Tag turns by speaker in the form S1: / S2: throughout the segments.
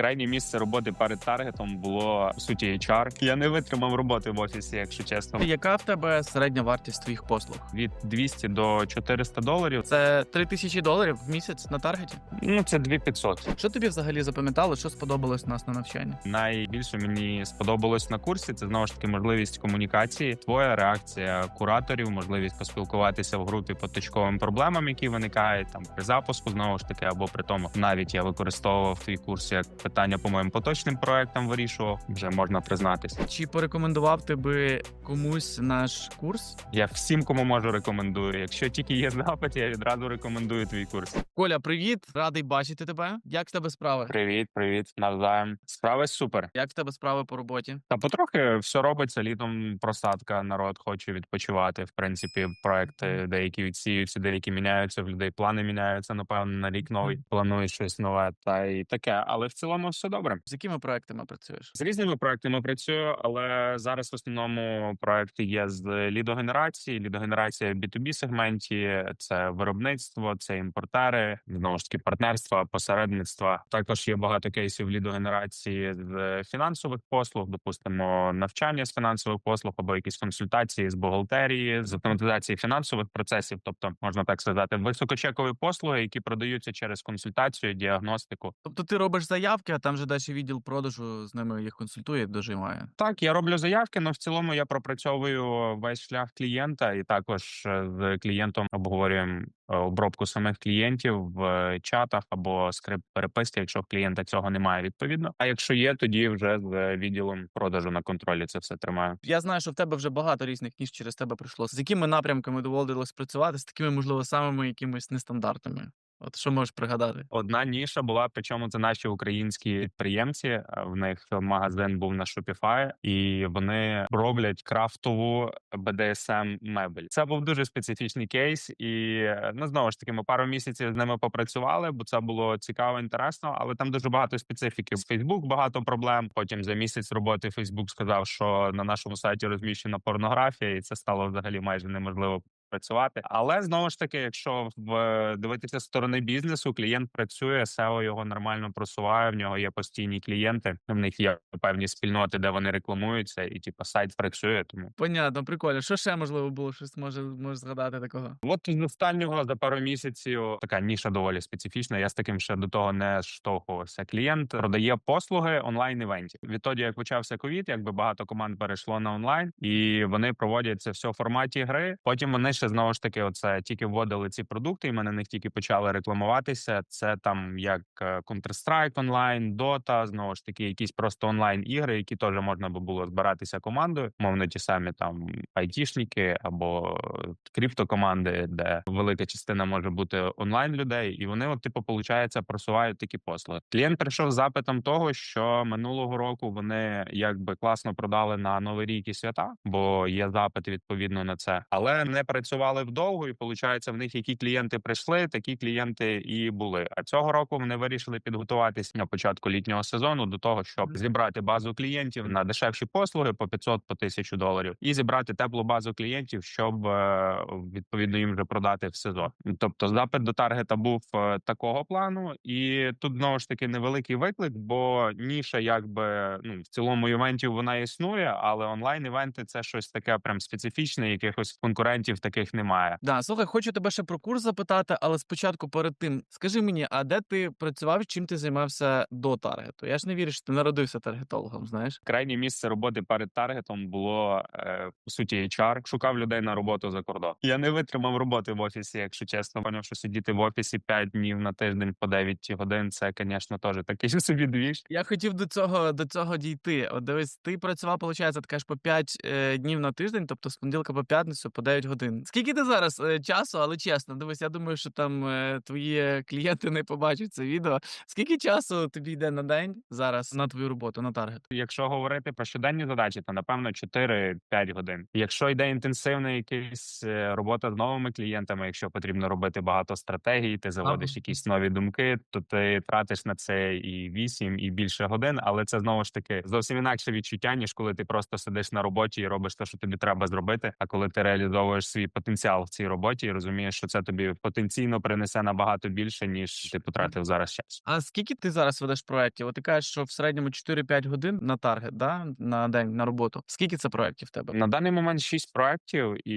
S1: Крайнє місце роботи перед таргетом було по суті HR. Я не витримав роботи в офісі, якщо чесно.
S2: Яка в тебе середня вартість твоїх послуг?
S1: Від 200 до 400 доларів.
S2: Це 3 тисячі доларів в місяць на таргеті.
S1: Ну це 2500.
S2: Що тобі взагалі запам'ятало? Що сподобалось у нас на навчанні?
S1: Найбільше мені сподобалось на курсі. Це знову ж таки можливість комунікації, твоя реакція кураторів, можливість поспілкуватися в групі по точковим проблемам, які виникають там при запуску, знову ж таки, або при тому, навіть я використовував твій курс як питання по моїм поточним проектам вирішував. Вже можна признатися.
S2: Чи порекомендував ти би комусь наш курс?
S1: Я всім, кому можу, рекомендую. Якщо тільки є запит, я відразу рекомендую твій курс.
S2: Коля, привіт! Радий бачити тебе. Як в тебе справи?
S1: Привіт, привіт, навзаєм. Справи супер.
S2: Як в тебе справи по роботі?
S1: Та потрохи все робиться літом. Просадка, народ хоче відпочивати. В принципі, проекти деякі відсіюються, деякі міняються. В людей плани міняються. Напевно, на рік новий планують щось нове, та й таке. Але в цілому все добре.
S2: З якими проектами працюєш?
S1: З різними проектами працюю, але зараз в основному проекти є з лідогенерації. Лідогенерація в B2B сегменті це виробництво, це імпортери, знову ж таки партнерства, посередництва. Також є багато кейсів лідогенерації з фінансових послуг, допустимо, навчання з фінансових послуг або якісь консультації з бухгалтерії, з автоматизації фінансових процесів, тобто можна так сказати, високочекові послуги, які продаються через консультацію, діагностику.
S2: Тобто ти робиш заявки, а там же далі відділ продажу з ними їх консультує, дожимає.
S1: Так, я роблю заявки, але в цілому я пропрацьовую весь шлях клієнта, і також з клієнтом обговорюємо е, обробку самих клієнтів в чатах або скрипт переписки, якщо в клієнта цього немає відповідно. А якщо є, тоді вже з відділом продажу на контролі це все тримаю.
S2: Я знаю, що в тебе вже багато різних ніж через тебе пройшло. З якими напрямками доводилось працювати, з такими, можливо, самими якимись нестандартними. От що можеш пригадати?
S1: Одна ніша була, причому це наші українські підприємці. Е, В них магазин був на Shopify, і вони роблять крафтову BDSM мебель. Це був дуже специфічний кейс, і е, ну знову ж таки, ми пару місяців з ними попрацювали, бо це було цікаво, інтересно. Але там дуже багато специфіки. Facebook багато проблем. Потім за місяць роботи Facebook сказав, що на нашому сайті розміщена порнографія, і це стало взагалі майже неможливо працювати. Але знову ж таки, якщо в дивитися з сторони бізнесу, клієнт працює, SEO його нормально просуває. В нього є постійні клієнти. В них є певні спільноти, де вони рекламуються, і типу сайт працює. Тому
S2: Понятно, прикольно. Що ще можливо було? Щось може можеш згадати такого?
S1: от з останнього за пару місяців така ніша доволі специфічна. Я з таким ще до того не штовхувався. Клієнт продає послуги онлайн івентів. Відтоді, як почався ковід, якби багато команд перейшло на онлайн, і вони проводять це все в форматі гри. Потім вони ще знову ж таки, оце тільки вводили ці продукти, і ми на них тільки почали рекламуватися. Це там як е, Counter-Strike онлайн, Dota, знову ж таки, якісь просто онлайн ігри, які теж можна би було збиратися командою, мовно ті самі там айтішники або криптокоманди, де велика частина може бути онлайн людей, і вони, от, типу, получається, просувають такі послуги. Клієнт прийшов з запитом того, що минулого року вони якби класно продали на новий рік і свята, бо є запит відповідно на це, але не працювали вдовго, і виходить, в них які клієнти прийшли, такі клієнти і були. А цього року вони вирішили підготуватись на початку літнього сезону до того, щоб зібрати базу клієнтів на дешевші послуги по 500 по 1000 доларів, і зібрати теплу базу клієнтів, щоб е, відповідно їм вже продати в сезон. Тобто, запит до таргета був е, такого плану, і тут знову ж таки невеликий виклик, бо ніша, якби ну в цілому івентів вона існує, але онлайн івенти це щось таке прям специфічне, якихось конкурентів таких немає.
S2: Да, слухай, хочу тебе ще про курс запитати, але спочатку перед тим скажи мені, а де ти працював, чим ти займався до таргету? Я ж не вірю, що ти народився таргетологом, знаєш?
S1: Крайнє місце роботи перед таргетом було е, по суті HR. Шукав людей на роботу за кордон. Я не витримав роботи в офісі, якщо чесно. Поняв, що сидіти в офісі 5 днів на тиждень по 9 годин. Це, звісно, теж такий собі двіж.
S2: Я хотів до цього до цього дійти. От дивись, ти працював, виходить, ти кажеш, по 5 е, днів на тиждень, тобто з понеділка по п'ятницю по 9 годин. Скільки ти зараз е, часу, але чесно, дивись, я думаю, що там е, твої клієнти не побачать це відео. Скільки часу тобі йде на день зараз на твою роботу, на таргет?
S1: Якщо говорити про щоденні задачі, то напевно 4-5 годин. Якщо йде інтенсивна якась е, робота з новими клієнтами, якщо потрібно робити багато стратегій, ти заводиш
S2: Ага.
S1: якісь нові думки, то ти тратиш на це і 8, і більше годин. Але це знову ж таки зовсім інакше відчуття, ніж коли ти просто сидиш на роботі і робиш те, що тобі треба зробити. А коли ти реалізовуєш свій потенціал в цій роботі і розумієш, що це тобі потенційно принесе набагато більше, ніж ти потратив зараз час.
S2: А скільки ти зараз ведеш проєктів? От ти кажеш, що в середньому 4-5 годин на таргет, да? на день на роботу. Скільки це проєктів в тебе?
S1: На даний момент шість проєктів, і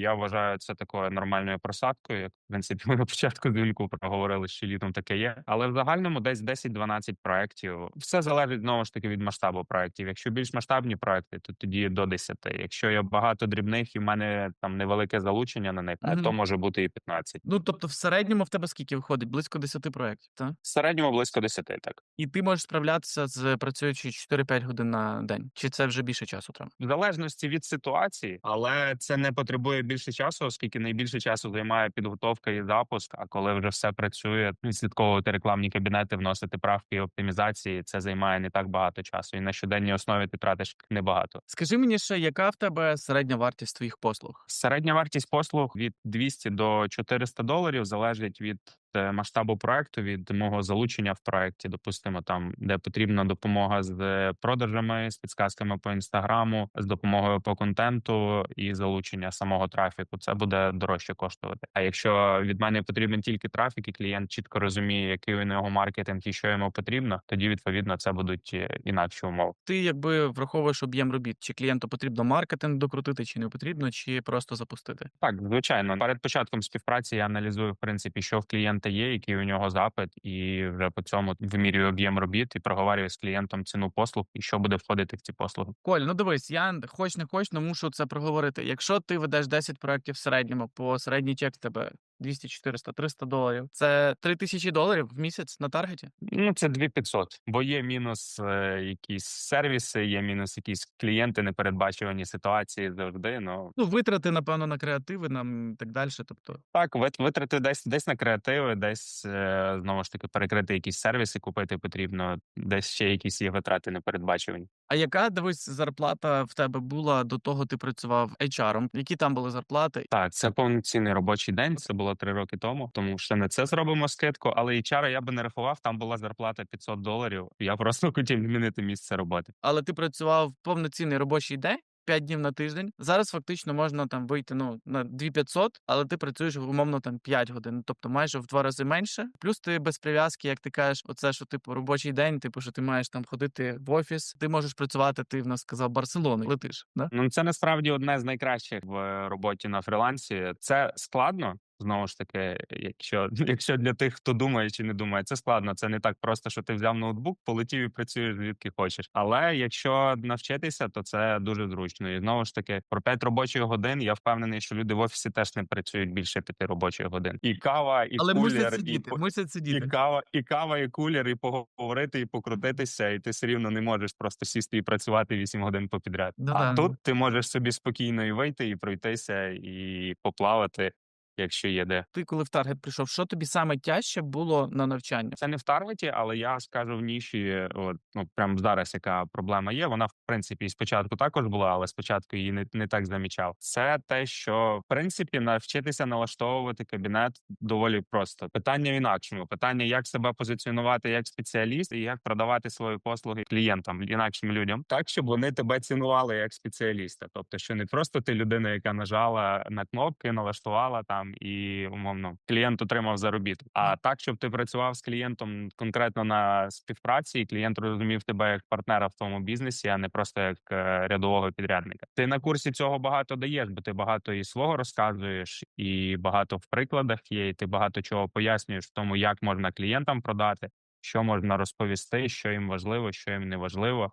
S1: я вважаю це такою нормальною просадкою. Як в принципі ми на початку дзвінку проговорили, що літом таке є. Але в загальному десь 10-12 проєктів. Все залежить знову ж таки від масштабу проєктів. Якщо більш масштабні проєкти, то тоді до 10. Якщо є багато дрібних і в мене там невелике залучення на них,
S2: Мгм.
S1: то може бути і 15.
S2: Ну тобто, в середньому в тебе скільки виходить? Близько 10 проєктів, так?
S1: В середньому близько 10, так.
S2: І ти можеш справлятися з працюючи 4-5 годин на день. Чи це вже більше часу треба?
S1: В залежності від ситуації, але це не потребує більше часу, оскільки найбільше часу займає підготовка і запуск. А коли вже все працює, відслідковувати рекламні кабінети, вносити правки і оптимізації, це займає не так багато часу. І на щоденній основі ти тратиш небагато.
S2: Скажи мені ще, яка в тебе середня вартість твоїх послуг?
S1: Середня вартість послуг від 200 до 400 доларів залежить від масштабу проекту, від мого залучення в проекті. Допустимо, там де потрібна допомога з е, продажами, з підсказками по інстаграму, з допомогою по контенту і залучення самого трафіку. Це буде дорожче коштувати. А якщо від мене потрібен тільки трафік, і клієнт чітко розуміє, який у нього маркетинг і що йому потрібно, тоді відповідно це будуть е, інакші умови.
S2: Ти якби враховуєш об'єм робіт, чи клієнту потрібно маркетинг докрутити, чи не потрібно, чи просто запустити?
S1: Так, звичайно, перед початком співпраці я аналізую в принципі, що в клієнта є, який у нього запит, і вже по цьому вимірюю об'єм робіт і проговорюю з клієнтом ціну послуг і що буде входити в ці послуги.
S2: Коль, ну дивись, я хоч не хоч, але мушу це проговорити. Якщо ти ведеш 10 проєктів в середньому, по середній чек тебе 200, 400, 300 доларів. Це 3 тисячі доларів в місяць на таргеті.
S1: Ну це 2500, бо є мінус е, якісь сервіси, є мінус якісь клієнти, непередбачувані ситуації завжди. Ну
S2: Ну, витрати, напевно, на креативи нам і так далі. Тобто,
S1: так, вит- витрати десь десь на креативи, десь е, знову ж таки перекрити якісь сервіси, купити потрібно, десь ще якісь є витрати непередбачувані.
S2: А яка дивись зарплата в тебе була до того, ти працював HR-ом? Які там були зарплати?
S1: Так, це повноцінний робочий день. Це було три роки тому. Тому що не це зробимо скидку, але HR я би не рахував. Там була зарплата 500 доларів. Я просто хотів змінити місце роботи.
S2: Але ти працював повноцінний робочий день. 5 днів на тиждень. Зараз фактично можна там вийти ну на 2500, але ти працюєш умовно там 5 годин, тобто майже в два рази менше. Плюс ти без прив'язки, як ти кажеш, оце що типу робочий день, типу, що ти маєш там ходити в офіс. Ти можеш працювати. Ти в нас сказав Барселони. Летиш, да?
S1: Ну це насправді одне з найкращих в роботі на фрілансі. Це складно. Знову ж таки, якщо якщо для тих, хто думає чи не думає, це складно. Це не так просто, що ти взяв ноутбук, полетів і працюєш звідки хочеш. Але якщо навчитися, то це дуже зручно. І знову ж таки, про 5 робочих годин я впевнений, що люди в офісі теж не працюють більше 5 робочих годин. І кава, і
S2: Але
S1: кулер,
S2: мусять
S1: і,
S2: сидіти,
S1: по-
S2: мусять
S1: і кава, і кава, і кулер, і поговорити, і покрутитися, і ти все рівно не можеш просто сісти і працювати 8 годин попідряд.
S2: Ну
S1: а
S2: да.
S1: тут ти можеш собі спокійно і вийти, і пройтися, і поплавати, якщо є де.
S2: Ти коли в таргет прийшов, що тобі саме тяжче було на навчання?
S1: Це не в таргеті, але я скажу в ніші, от ну прямо зараз яка проблема є. Вона в принципі спочатку також була, але спочатку її не, не так замічав. Це те, що в принципі навчитися налаштовувати кабінет доволі просто. Питання в інакшому. Питання, як себе позиціонувати як спеціаліст і як продавати свої послуги клієнтам, інакшим людям, так щоб вони тебе цінували як спеціаліста. Тобто, що не просто ти людина, яка нажала на кнопки, налаштувала там і умовно клієнт отримав заробіток. А так, щоб ти працював з клієнтом конкретно на співпраці, і клієнт розумів тебе як партнера в тому бізнесі, а не просто як е, рядового підрядника. Ти на курсі цього багато даєш, бо ти багато і свого розказуєш, і багато в прикладах є. І ти багато чого пояснюєш в тому, як можна клієнтам продати, що можна розповісти, що їм важливо, що їм не важливо.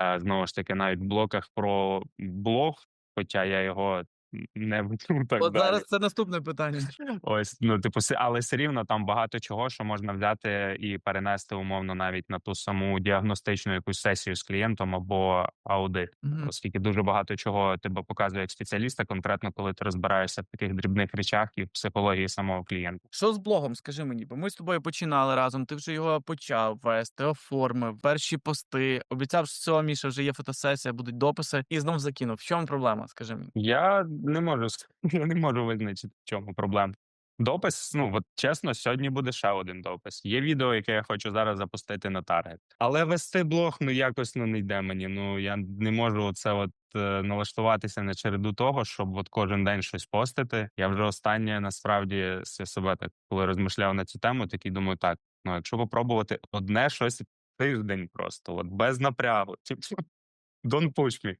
S1: Е, Знову ж таки, навіть в блоках про блог, хоча я його не веду так
S2: От
S1: далі.
S2: зараз це наступне питання.
S1: Ось, ну типу, але все рівно там багато чого, що можна взяти і перенести умовно навіть на ту саму діагностичну якусь сесію з клієнтом або аудит,
S2: Мгм.
S1: оскільки дуже багато чого тебе показує як спеціаліста, конкретно коли ти розбираєшся в таких дрібних речах і в психології самого клієнта.
S2: Що з блогом? Скажи мені, бо ми з тобою починали разом. Ти вже його почав вести, оформив перші пости. Обіцяв, що цього Міша вже є фотосесія, будуть дописи, і знов закинув. В чому проблема? Скажи мені.
S1: Я не можу я не можу визначити, в чому проблема. Допис, ну от чесно, сьогодні буде ще один допис. Є відео, яке я хочу зараз запустити на таргет. Але вести блог ну якось ну не йде мені. Ну я не можу це от е, налаштуватися на череду того, щоб от кожен день щось постити. Я вже останнє насправді себе так, коли розмишляв на цю тему, такий думаю, так ну якщо попробувати одне щось тиждень, просто от без напрягу. типу, Don't push me.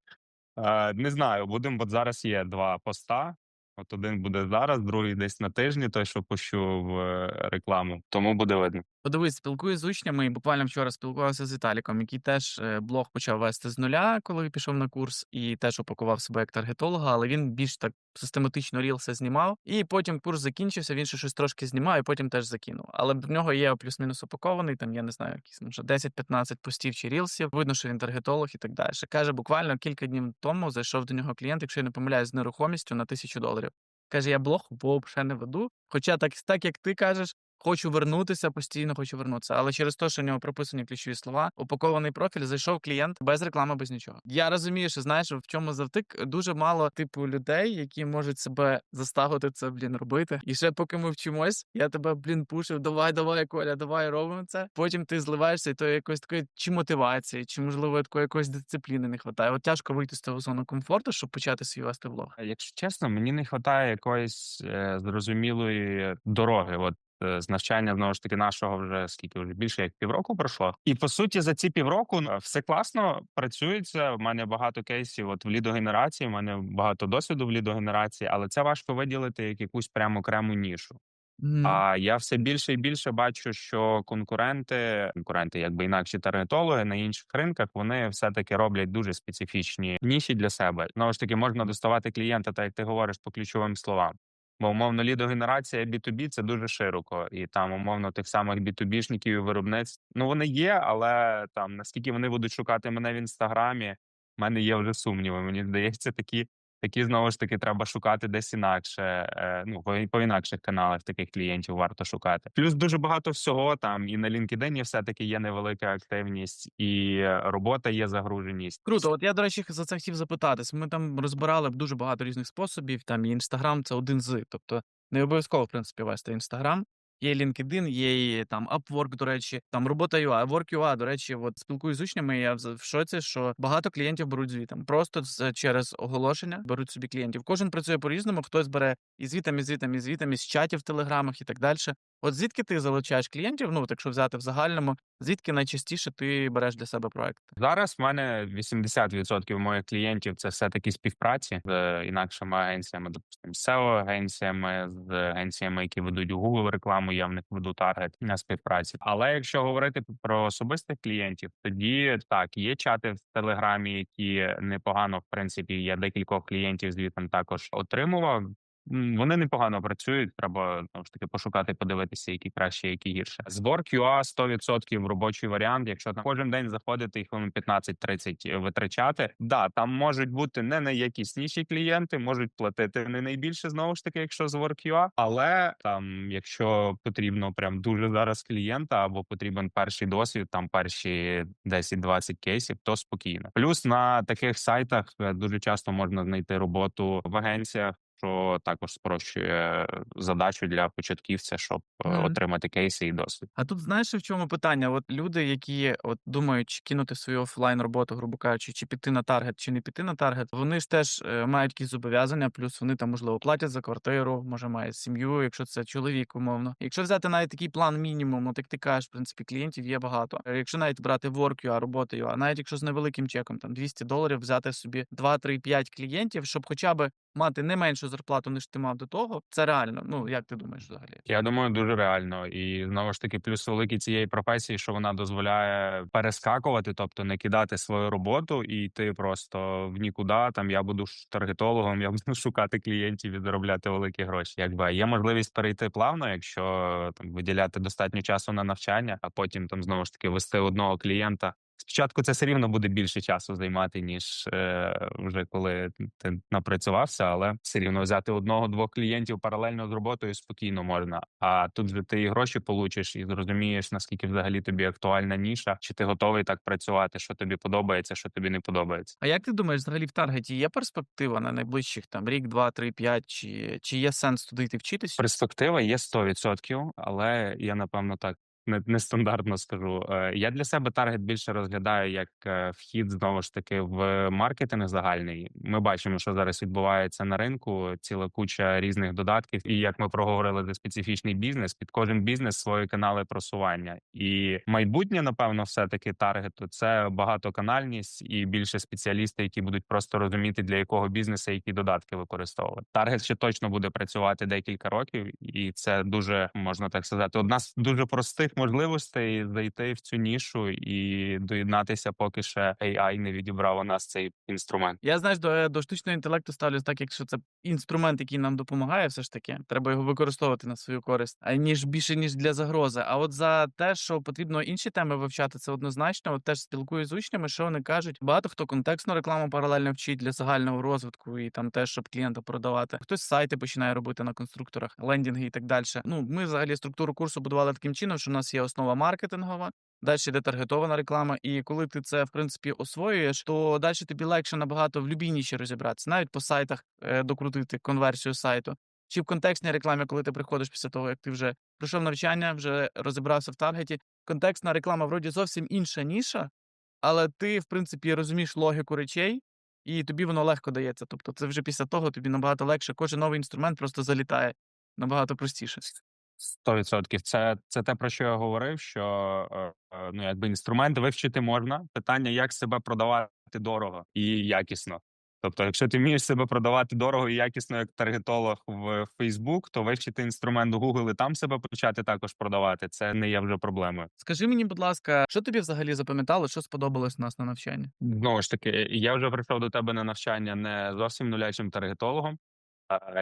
S1: Е, не знаю, будемо. От зараз є два поста. От один буде зараз, другий десь на тижні, той, що пущу в е, рекламу. Тому буде видно.
S2: Подивись, спілкуюсь з учнями, і буквально вчора спілкувався з Віталіком, який теж е, блог почав вести з нуля, коли пішов на курс, і теж упакував себе як таргетолога, але він більш так систематично рілси знімав. І потім курс закінчився, він ще щось трошки знімав, і потім теж закинув. Але в нього є плюс-мінус упакований, там я не знаю, якісь може 10-15 постів чи рілсів. Видно, що він таргетолог і так далі. Каже, буквально кілька днів тому зайшов до нього клієнт, якщо я не помиляюсь, з нерухомістю на тисячу доларів. Каже, я блог взагалі не веду. Хоча так, так як ти кажеш, хочу вернутися, постійно хочу вернутися. Але через те, що в нього прописані ключові слова, упакований профіль, зайшов клієнт без реклами, без нічого. Я розумію, що знаєш, в чому завтик дуже мало типу людей, які можуть себе заставити це блін робити. І ще поки ми вчимось, я тебе блін пушив. Давай, давай, Коля, давай робимо це. Потім ти зливаєшся, і то якоїсь такої чи мотивації, чи можливо такої якоїсь дисципліни не вистачає. От тяжко вийти з того зону комфорту, щоб почати свій вести влог.
S1: Якщо чесно, мені не вистачає якоїсь е, зрозумілої дороги. От з навчання знову ж таки нашого вже скільки вже більше як півроку пройшло. І по суті, за ці півроку е, все класно працюється. У мене багато кейсів. От в лідогенерації, у мене багато досвіду в лідогенерації, але це важко виділити як якусь прямо окрему нішу.
S2: Мгм.
S1: А я все більше і більше бачу, що конкуренти, конкуренти, якби інакші таргетологи на інших ринках, вони все таки роблять дуже специфічні ніші для себе. Знову ж таки, можна доставати клієнта, так як ти говориш по ключовим словам. Бо умовно лідогенерація B2B – це дуже широко, і там умовно тих самих B2B-шників і виробництв. Ну вони є, але там наскільки вони будуть шукати мене в інстаграмі, в мене є вже сумніви. Мені здається, такі Такі знову ж таки треба шукати десь інакше. е, Ну по, інакших каналах таких клієнтів варто шукати. Плюс дуже багато всього там і на LinkedIn все таки є невелика активність, і робота є загруженість.
S2: Круто, от я, до речі, за це хотів запитатись. Ми там розбирали дуже багато різних способів. Там і інстаграм це один з. Тобто не обов'язково, в принципі, вести інстаграм. Є LinkedIn, є і там Upwork, до речі, там робота UA, Work.ua, до речі, от спілкуюсь з учнями. Я в шоці, що багато клієнтів беруть звітом. Просто з через оголошення беруть собі клієнтів. Кожен працює по-різному, хтось бере і звітами, і звітами, і звітами, з чатів телеграмах і так далі. От звідки ти залучаєш клієнтів? Ну, от якщо взяти в загальному, звідки найчастіше ти береш для себе проекти?
S1: Зараз в мене 80% моїх клієнтів це все таки співпраці з інакшими агенціями, допустимо, SEO агенціями, з агенціями, які ведуть Google рекламу. Я в них веду таргет на співпраці. Але якщо говорити про особистих клієнтів, тоді так є чати в телеграмі, які непогано в принципі. Я декількох клієнтів звітом також отримував. Вони непогано працюють. Треба знову ж таки пошукати, подивитися, які краще, які гірше. З Work.ua 100% робочий варіант. Якщо там кожен день заходити і хвилин 15-30 витрачати, да там можуть бути не найякісніші клієнти, можуть платити не найбільше знову ж таки, якщо з Work.ua, але там, якщо потрібно прям дуже зараз клієнта або потрібен перший досвід, там перші 10-20 кейсів, то спокійно. Плюс на таких сайтах е, дуже часто можна знайти роботу в агенціях що також спрощує задачу для початківця, щоб
S2: Мгм.
S1: отримати кейси і досвід.
S2: А тут знаєш, в чому питання? От люди, які от думають, чи кинути свою офлайн роботу, грубо кажучи, чи піти на таргет, чи не піти на таргет, вони ж теж е, мають якісь зобов'язання, плюс вони там можливо платять за квартиру, може мають сім'ю, якщо це чоловік, умовно. Якщо взяти навіть такий план мінімум, от як ти кажеш, в принципі, клієнтів є багато. Е, Якщо навіть брати Work.ua, роботу.ua, навіть якщо з невеликим чеком, там 200 доларів, взяти собі 2, 3, 5 клієнтів, щоб хоча б мати не меншу зарплату, ніж ти мав до того, це реально. Ну як ти думаєш взагалі?
S1: Я думаю, дуже реально. І знову ж таки, плюс великий цієї професії, що вона дозволяє перескакувати, тобто не кидати свою роботу і йти просто в нікуди. Там я буду таргетологом, я буду шукати клієнтів і заробляти великі гроші. Якби є можливість перейти плавно, якщо там виділяти достатньо часу на навчання, а потім там знову ж таки вести одного клієнта Спочатку це все рівно буде більше часу займати, ніж е, вже коли ти напрацювався, але все рівно взяти одного-двох клієнтів паралельно з роботою спокійно можна. А тут же ти і гроші получиш, і зрозумієш, наскільки взагалі тобі актуальна ніша, чи ти готовий так працювати, що тобі подобається, що тобі не подобається.
S2: А як ти думаєш, взагалі в таргеті є перспектива на найближчих там рік, два, три, п'ять, чи, чи є сенс туди йти вчитись?
S1: Перспектива є 100%, але я напевно так нестандартно скажу. Е, Я для себе таргет більше розглядаю як е, вхід знову ж таки в маркетинг загальний. Ми бачимо, що зараз відбувається на ринку. Ціла куча різних додатків. І як ми проговорили за специфічний бізнес, під кожен бізнес свої канали просування. І майбутнє, напевно, все таки таргету це багатоканальність і більше спеціалісти, які будуть просто розуміти для якого бізнесу які додатки використовувати. Таргет ще точно буде працювати декілька років, і це дуже можна так сказати. Одна з дуже простих можливостей зайти в цю нішу і доєднатися, поки ще AI не відібрав у нас цей інструмент.
S2: Я знаєш, до, до штучного інтелекту ставлюсь так, якщо це інструмент, який нам допомагає, все ж таки, треба його використовувати на свою користь, а ніж більше ніж для загрози. А от за те, що потрібно інші теми вивчати, це однозначно. От теж спілкуюсь з учнями, що вони кажуть. Багато хто контекстну рекламу паралельно вчить для загального розвитку і там теж, щоб клієнта продавати. Хтось сайти починає робити на конструкторах, лендінги і так далі. Ну, ми взагалі структуру курсу будували таким чином, що у нас є основа маркетингова. Далі йде таргетована реклама, і коли ти це в принципі освоюєш, то далі тобі легше набагато в любій ніші розібратися, навіть по сайтах е, докрутити конверсію сайту. Чи в контекстній рекламі, коли ти приходиш після того, як ти вже пройшов навчання, вже розібрався в таргеті. Контекстна реклама вроді зовсім інша ніша, але ти, в принципі, розумієш логіку речей, і тобі воно легко дається. Тобто, це вже після того тобі набагато легше. Кожен новий інструмент просто залітає набагато простіше.
S1: Сто відсотків. Це, це те, про що я говорив, що е, ну, якби інструмент вивчити можна. Питання, як себе продавати дорого і якісно. Тобто, якщо ти вмієш себе продавати дорого і якісно як таргетолог в Facebook, то вивчити інструмент Google і там себе почати також продавати. Це не є вже проблемою.
S2: Скажи мені, будь ласка, що тобі взагалі запам'ятало, що сподобалось у нас на навчанні?
S1: Знову ж таки, я вже прийшов до тебе на навчання не зовсім нулячим таргетологом.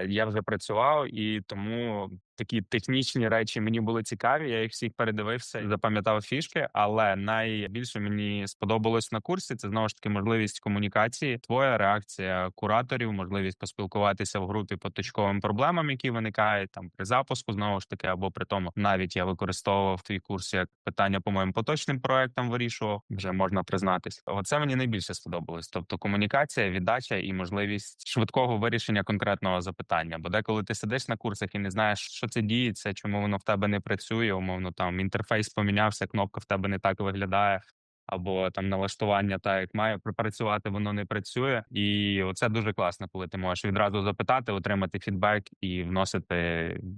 S1: Я вже працював, і тому такі технічні речі мені були цікаві. Я їх всіх передивився і запам'ятав фішки. Але найбільше мені сподобалось на курсі це знову ж таки можливість комунікації, твоя реакція кураторів, можливість поспілкуватися в групі по точковим проблемам, які виникають там при запуску, знову ж таки, або при тому, навіть я використовував твій курс як питання по моїм поточним проектам вирішував. Вже можна признатись. Оце мені найбільше сподобалось. Тобто комунікація, віддача і можливість швидкого вирішення конкретного запитання. Бо деколи ти сидиш на курсах і не знаєш, що це діється, чому воно в тебе не працює. Умовно, там інтерфейс помінявся, кнопка в тебе не так виглядає. Або там налаштування, так як має працювати, воно не працює, і оце дуже класно, коли ти можеш відразу запитати, отримати фідбек і вносити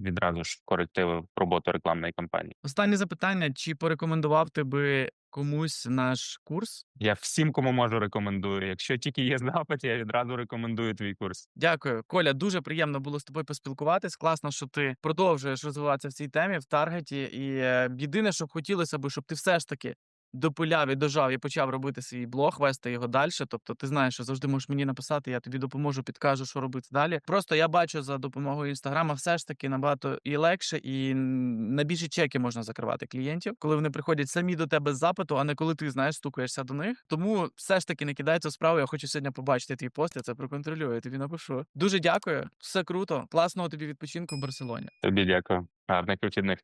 S1: відразу ж корективи в роботу рекламної кампанії.
S2: Останнє запитання: чи порекомендував ти би комусь наш курс?
S1: Я всім, кому можу, рекомендую. Якщо тільки є запит, я відразу рекомендую твій курс.
S2: Дякую, Коля. Дуже приємно було з тобою поспілкуватись. Класно, що ти продовжуєш розвиватися в цій темі в таргеті. І е, єдине, що б хотілося б, щоб ти все ж таки допиляв і дожав і почав робити свій блог, вести його далі. Тобто, ти знаєш, що завжди можеш мені написати, я тобі допоможу, підкажу, що робити далі. Просто я бачу за допомогою інстаграма, все ж таки набагато і легше, і на більші чеки можна закривати клієнтів, коли вони приходять самі до тебе з запиту, а не коли ти знаєш, стукаєшся до них. Тому все ж таки не цю справу. Я хочу сьогодні побачити твій пост. Я це проконтролюю. Я тобі напишу. Дуже дякую, все круто, класного тобі відпочинку в Барселоні.
S1: Тобі дякую. Гарних вихідних.